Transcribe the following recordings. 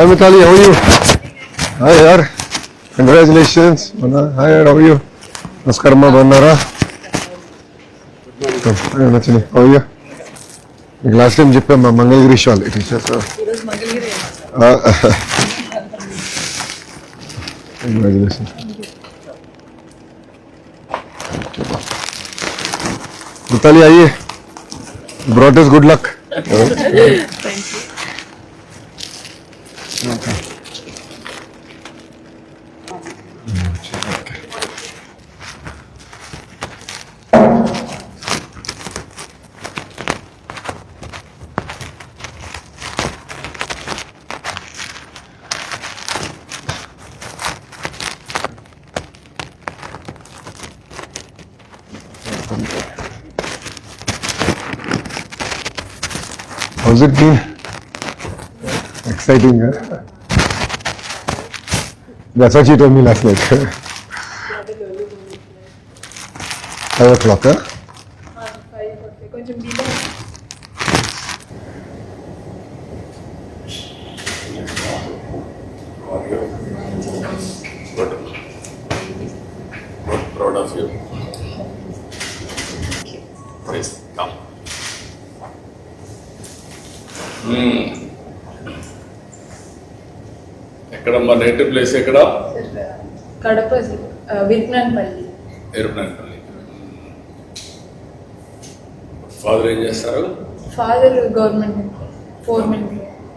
Hi Mitali, how are you? Hi yaar. Congratulations. Hi yaar, how are you? Naskarma Bandara. Hi Mitali, how are you? Last time jip pe Mangalgiri shawl. It is just. It Mangalgiri. Congratulations. Mithali आइए brought is good luck luck How's it been? exciting. Huh? That's what you told me last night. Five o'clock, huh? Proud of you. Please come. Mm. ఎక్కడ మా native place ఎక్కడ? Kadapa విజ్ఞాన్పల్లి ఎరుపనపల్లి father ఏం చేస్తారు? Father government foreman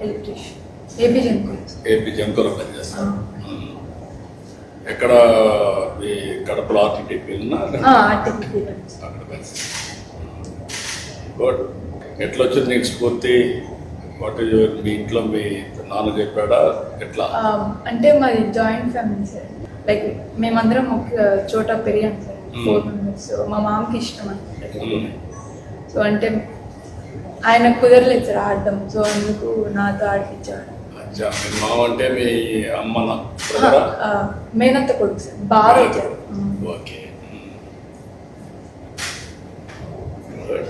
electrician AP Genco AP జంకోలో పనిచేస్తారు Hmm. ఎక్కడ మీ కడపలో వెళ్ళినా అక్కడ పని గుడ్ ఎట్లా వచ్చింది నీకు స్ఫూర్తి? వాట్ యువర్ మీ ఇంట్లో మీ నాన్న చెప్పాడా? ఎట్లా? అంటే మాది జాయింట్ ఫ్యామిలీ సార్ లైక్ మేమందరం ఒక చోట పెరిగాం సార్ Hmm. ఫోర్ మెంబర్స్ మా మామకి ఇష్టం అనమాట Hmm. సో అంటే ఆయన కుదరలేదు సార్ ఆడడం. సో అందుకు నాతో ఆడిపించాడు మామ అంటే మీ అమ్మ మేనత్త కొడుకు సార్ బాగా వచ్చారు ఓకే. గుడ్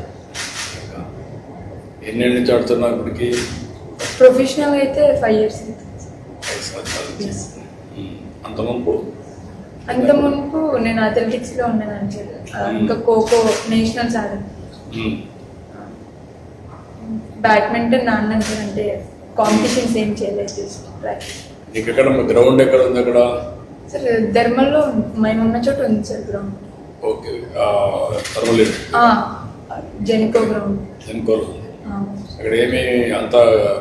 ఎన్నేళ్ళ నుంచి ఆడుతున్నావు ఇప్పటికి? ప్రొఫెషనల్ అయితే ఫైవ్ ఇయర్స్ Hmm. అంత మునుపు నేను అథ్లెటిక్స్లో ఉన్నాను సార్ ఆ, ఇంకా ఖోఖో నేషనల్స్ ఆడాను Hmm. బ్యాడ్మింటన్ ఆడినాను సార్ అంటే కాంపిటీషన్స్ ఏం చేయలేదు జస్ట్ ప్రాక్టీస్ నీకు ఎక్కడ గ్రౌండ్ ఎక్కడ ఉంది అక్కడ? సార్ ధర్మల్లో మేము ఉన్న చోట ఉంది sir ground okay. Genco ground ఎన్కోలు ఉంది. అక్కడ ఏమి అంతా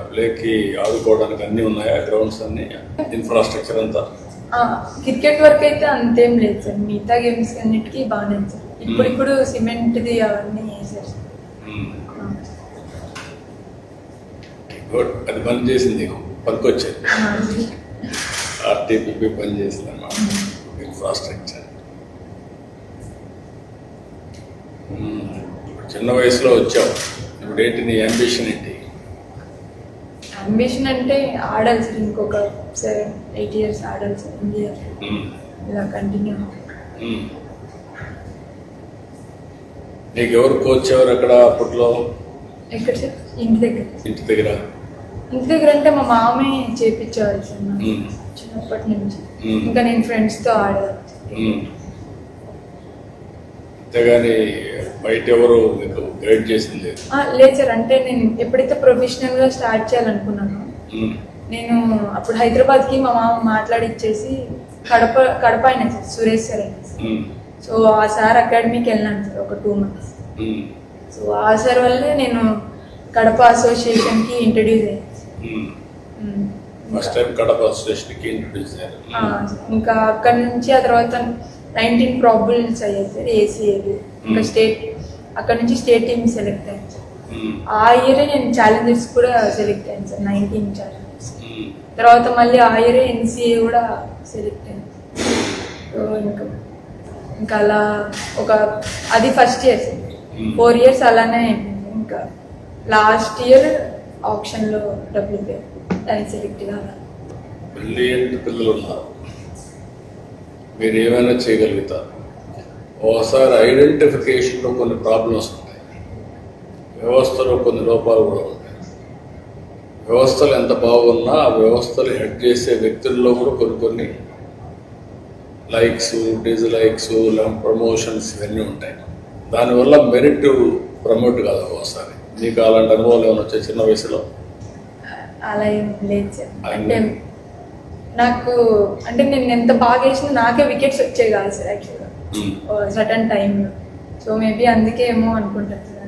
ప్లేకి ఆడుకోవడానికి అన్ని ఉన్నాయా? గ్రౌండ్స్ అన్ని? ఇన్ఫ్రాస్ట్రక్చర్ అంతా? క్రికెట్ వరకు అయితే అంతేం లేదు సార్. మిగతా గేమ్స్ అన్నిటికీ బాగానే సార్. ఇప్పుడు ఇప్పుడు సిమెంట్ది అవన్నీ వేసారు. గుడ్ అది పని చేసింది నీకు. పనికొచ్చేది ఆ. ఆర్టీపీపీ పని చేసింది అన్నమాట ఇన్ఫ్రాస్ట్రక్చర్ చిన్న వయసులో వచ్చావు. ఇప్పుడు ఏంటి నీ అంబిషన్ ఏంటి అంబిషన్ అంటే ఆడాలి సార్ ఇంకొక సెవెన్ ఎయిట్ ఇయర్స్ ఆడాలి సార్ ఇండియా. ఇలా కంటిన్యూ మ్మ్. నీకు ఎవరు కోచ్ ఎవరు అక్కడ అప్పట్లో ఎక్కడ సార్ ఇంటి దగ్గర ఇంటి దగ్గర ఇంటి దగ్గర అంటే మా మామే చేపించేవాళ్ళు సార్ మ్మ్. చిన్నప్పటి నుంచి మ్మ్. ఇంకా నేను ఫ్రెండ్స్తో మ్మ్. అంతేగాని బయట ఎవరు మీకు గైడ్ చేసింది లేదు సార్ అంటే నేను ఎప్పుడైతే ప్రొఫెషనల్గా స్టార్ట్ చేయాలనుకున్నానో. నేను అప్పుడు హైదరాబాద్కి మా మామ మాట్లాడి ఇచ్చేసి కడప కడప అయినా సార్ సురేష్ సార్ అయినా. సో ఆ సార్ అకాడమీకి వెళ్ళాను సార్ ఒక టూ మంత్స్. సో ఆ సార్ వల్లే నేను కడప అసోసియేషన్కి ఇంట్రడ్యూస్ అయ్యాను. ఫస్ట్ టైం కడప స్టేషన్కి ఇంట్రొడ్యూస్ అయ్యారు ఆ, ఇంకా అక్కడ నుంచి ఆ తర్వాత నైన్టీన్ ప్రాబుల్స్ అయ్యాయి సార్ ఏసీఏలు ఇంకా. స్టేట్ అక్కడ నుంచి స్టేట్ టీమ్ సెలెక్ట్ అయ్యాను సార్. ఆ ఇయరే నేను ఛాలెంజర్స్ కూడా సెలెక్ట్ అయ్యాను సార్ నైన్టీన్ ఛాలెంజర్స్. తర్వాత మళ్ళీ ఆ ఇయరే ఎన్సీఏ కూడా సెలెక్ట్ అయ్యాను. ఇంకా ఇంకా అలా ఒక అది first year sir. Four years అలానే ఇంకా లాస్ట్ ఇయర్ ఆప్షన్లో డబ్బులు పే దానికి సెలెక్ట్ కావాలి బ్రిలియంట్ పిల్లలు ఉన్నారు. మీరు ఏమైనా చేయగలుగుతారు? ఓసారి ఐడెంటిఫికేషన్లో కొన్ని ప్రాబ్లమ్స్ ఉంటాయి. వ్యవస్థలో కొన్ని లోపాలు కూడా ఉంటాయి. వ్యవస్థలు ఎంత బాగున్నా ఆ వ్యవస్థలు హెడ్ చేసే వ్యక్తుల్లో కూడా కొన్ని కొన్ని లైక్స్ డిజ్లైక్స్ ప్రమోషన్స్ ఇవన్నీ ఉంటాయి. దానివల్ల మెరిట్ ప్రమోట్ కాదు ఒక్కోసారి నీకు అలాంటి అనుభవాలు ఏమైనా వచ్చాయి చిన్న వయసులో? అలా ఏం లేదు సార్. అంటే నాకు అంటే నేను ఎంత బాగా వేసినా నాకే వికెట్స్ వచ్చాయి కాదు సార్ యాక్చువల్గా మ్మ్. సటన్ టైంలో సో మేబీ అందుకే ఏమో అనుకుంటాను సార్